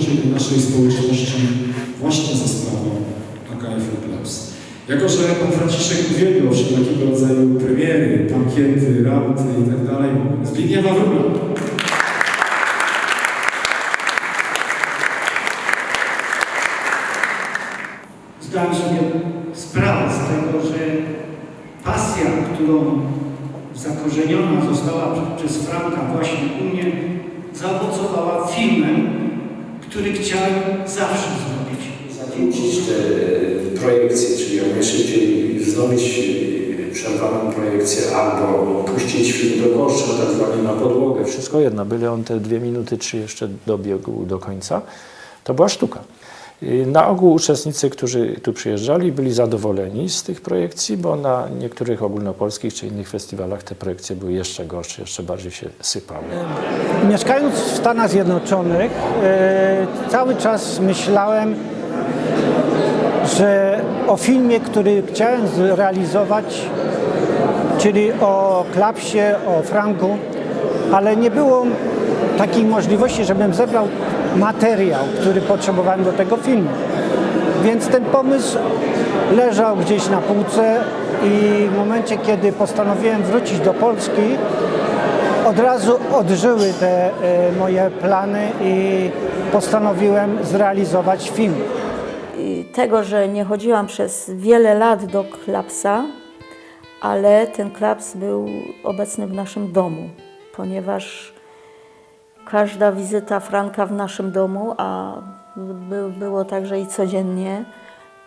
życie tej naszej społeczności właśnie za sprawą AKF-u Plus. Jako, że pan Franciszek uwielbiał wszelkiego rodzaju premiery, bankiety, rauty i tak Zbigniewa Wróbla. zdałem sobie sprawę z tego, że pasja, którą zakorzeniona została przez Franka właśnie u mnie, który chciałem zawsze zrobić. zakończyć te projekcje, czyli jak najszybciej wznowić e, przerwaną projekcję albo puścić film do kosza, tak zwane na podłogę. Wszystko jedno, byle on te dwie minuty, czy jeszcze dobiegł do końca, to była sztuka. Y, Na ogół uczestnicy, którzy tu przyjeżdżali, byli zadowoleni z tych projekcji, bo na niektórych ogólnopolskich czy innych festiwalach te projekcje były jeszcze gorsze, jeszcze bardziej się sypały. Mieszkając w Stanach Zjednoczonych, e, cały czas myślałem, że o filmie, który chciałem zrealizować, czyli o Klapsie, o Franku, ale nie było takiej możliwości, żebym zebrał materiał, który potrzebowałem do tego filmu. Więc ten pomysł leżał gdzieś na półce i w momencie, kiedy postanowiłem wrócić do Polski, od razu odżyły te e, moje plany i postanowiłem zrealizować film. i tego, że nie chodziłam przez wiele lat do klapsa, ale ten klaps był obecny w naszym domu, ponieważ każda wizyta Franka w naszym domu, a by, było także i codziennie,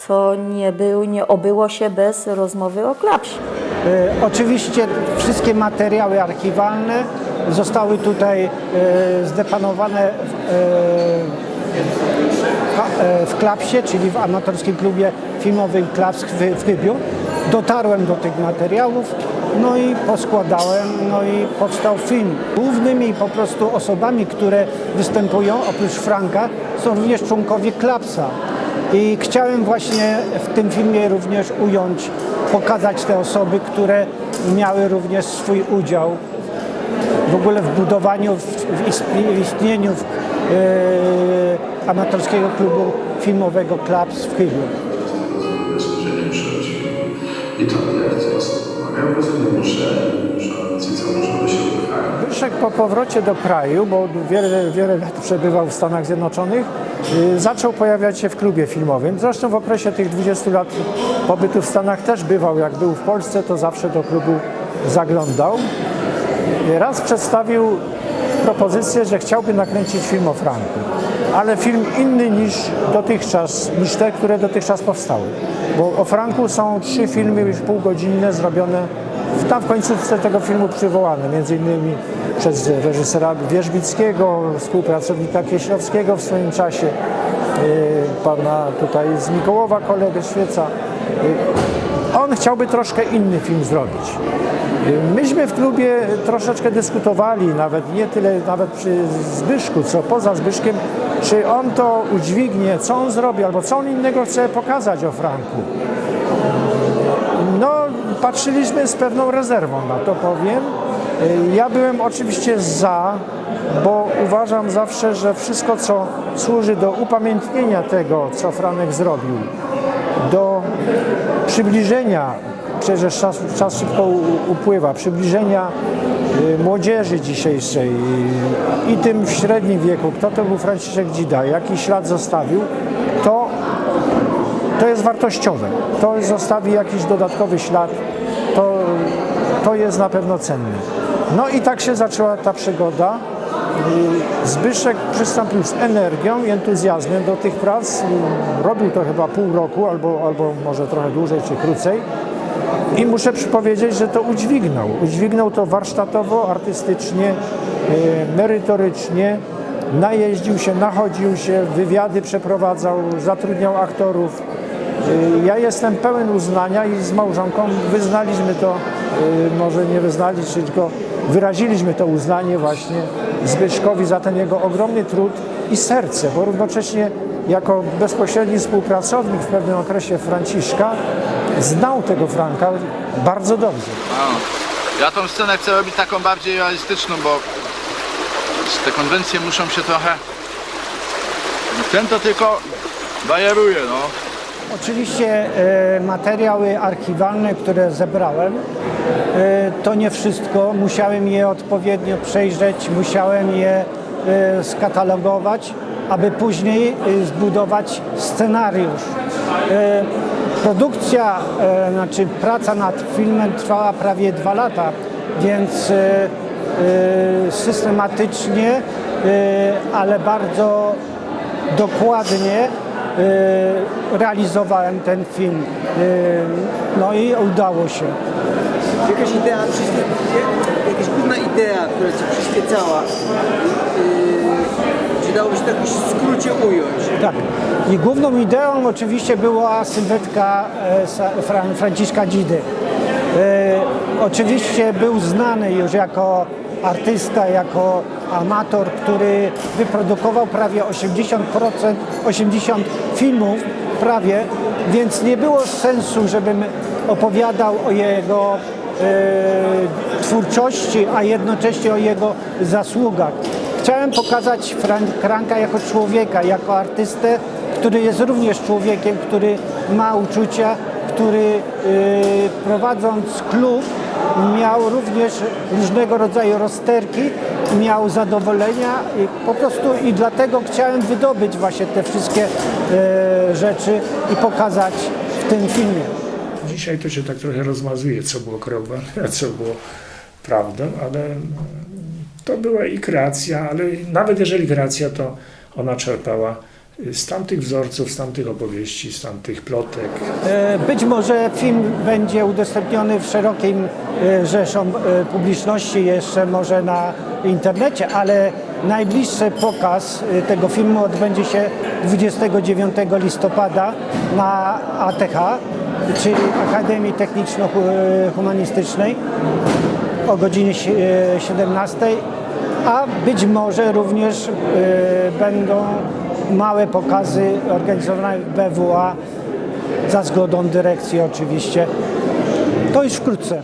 to nie, był, nie obyło się bez rozmowy o klapsie. E, Oczywiście wszystkie materiały archiwalne zostały tutaj e, zdepanowane w, e, e, w Klapsie, czyli w amatorskim klubie filmowym Klaps w, w Chybiu. Dotarłem do tych materiałów, no i poskładałem, no i powstał film. Głównymi po prostu osobami, które występują oprócz Franka są również członkowie Klapsa. I chciałem właśnie w tym filmie również ująć, pokazać te osoby, które miały również swój udział w ogóle w budowaniu, w, w istni- w istnieniu e, amatorskiego klubu filmowego Klaps w przychodzi. I to do. Zbyszek po powrocie do kraju, bo wiele, wiele lat przebywał w Stanach Zjednoczonych, y, zaczął pojawiać się w klubie filmowym. Zresztą w okresie tych 20 lat pobytu w Stanach też bywał. Jak był w Polsce, to zawsze do klubu zaglądał. Y, Raz przedstawił propozycję, że chciałby nakręcić film o Franku, ale film inny niż dotychczas, niż te, które dotychczas powstały. Bo o Franku są trzy filmy już półgodzinne zrobione w- tam w końcówce tego filmu przywołane, między innymi przez reżysera Wierzbickiego, współpracownika Kieślowskiego w swoim czasie, yy, pana tutaj z Mikołowa, kolegę Świeca. On chciałby troszkę inny film zrobić. Myśmy w klubie troszeczkę dyskutowali, nawet nie tyle nawet przy Zbyszku, co poza Zbyszkiem, czy on to udźwignie, co on zrobi, albo co on innego chce pokazać o Franku. No, patrzyliśmy z pewną rezerwą na to, powiem. Ja byłem oczywiście za, bo uważam zawsze, że wszystko, co służy do upamiętnienia tego, co Franek zrobił, do przybliżenia, przecież czas, czas szybko upływa, przybliżenia y, młodzieży dzisiejszej i tym w średnim wieku, kto to był Franciszek Dzida, jaki ślad zostawił, to to jest wartościowe. To zostawi jakiś dodatkowy ślad. To, to jest na pewno cenne. No i tak się zaczęła ta przygoda. Zbyszek przystąpił z energią i entuzjazmem do tych prac. Robił to chyba pół roku albo, albo może trochę dłużej czy krócej. I muszę powiedzieć, że to udźwignął. Udźwignął to warsztatowo, artystycznie, y, merytorycznie. Najeździł się, nachodził się, wywiady przeprowadzał, zatrudniał aktorów. Y, Ja jestem pełen uznania i z małżonką wyznaliśmy to, y, może nie wyznaliśmy, tylko wyraziliśmy to uznanie właśnie Zbyszkowi za ten jego ogromny trud i serce, bo równocześnie jako bezpośredni współpracownik w pewnym okresie Franciszka znał tego Franka bardzo dobrze. No. Ja tą scenę chcę robić taką bardziej realistyczną, bo te konwencje muszą się trochę Ten to tylko bajeruje, no. Oczywiście e, materiały archiwalne, które zebrałem, e, to nie wszystko. Musiałem je odpowiednio przejrzeć, musiałem je e, skatalogować, aby później zbudować scenariusz. Produkcja, znaczy praca nad filmem trwała prawie dwa lata, więc systematycznie, ale bardzo dokładnie realizowałem ten film. E, No i udało się. Jakaś idea, jakaś główna idea, która Ci przyświecała, yy, czy dałoby się to jakoś w skrócie ująć? Tak. I główną ideą oczywiście była sylwetka e, Franciszka Dzidy. E, oczywiście był znany już jako artysta, jako amator, który wyprodukował prawie 80%, 80 filmów prawie, więc nie było sensu, żebym opowiadał o jego e, twórczości, a jednocześnie o jego zasługach. Chciałem pokazać Frank Kranka jako człowieka, jako artystę, który jest również człowiekiem, który ma uczucia, który y, prowadząc klub miał również różnego rodzaju rozterki, miał zadowolenia i po prostu i dlatego chciałem wydobyć właśnie te wszystkie y, rzeczy i pokazać w tym filmie. Dzisiaj to się tak trochę rozmazuje, co było kreowane, a co było prawdą, ale to była i kreacja, ale nawet jeżeli kreacja, to ona czerpała z tamtych wzorców, z tamtych opowieści, z tamtych plotek. E, Być może film będzie udostępniony w szerokim e, rzeszom e, publiczności, jeszcze może na internecie, ale najbliższy pokaz tego filmu odbędzie się 29 listopada na ATH, czyli Akademii Techniczno-Humanistycznej o godzinie si- e, 17, a być może również będą małe pokazy organizowane BWA za zgodą dyrekcji oczywiście. To już wkrótce.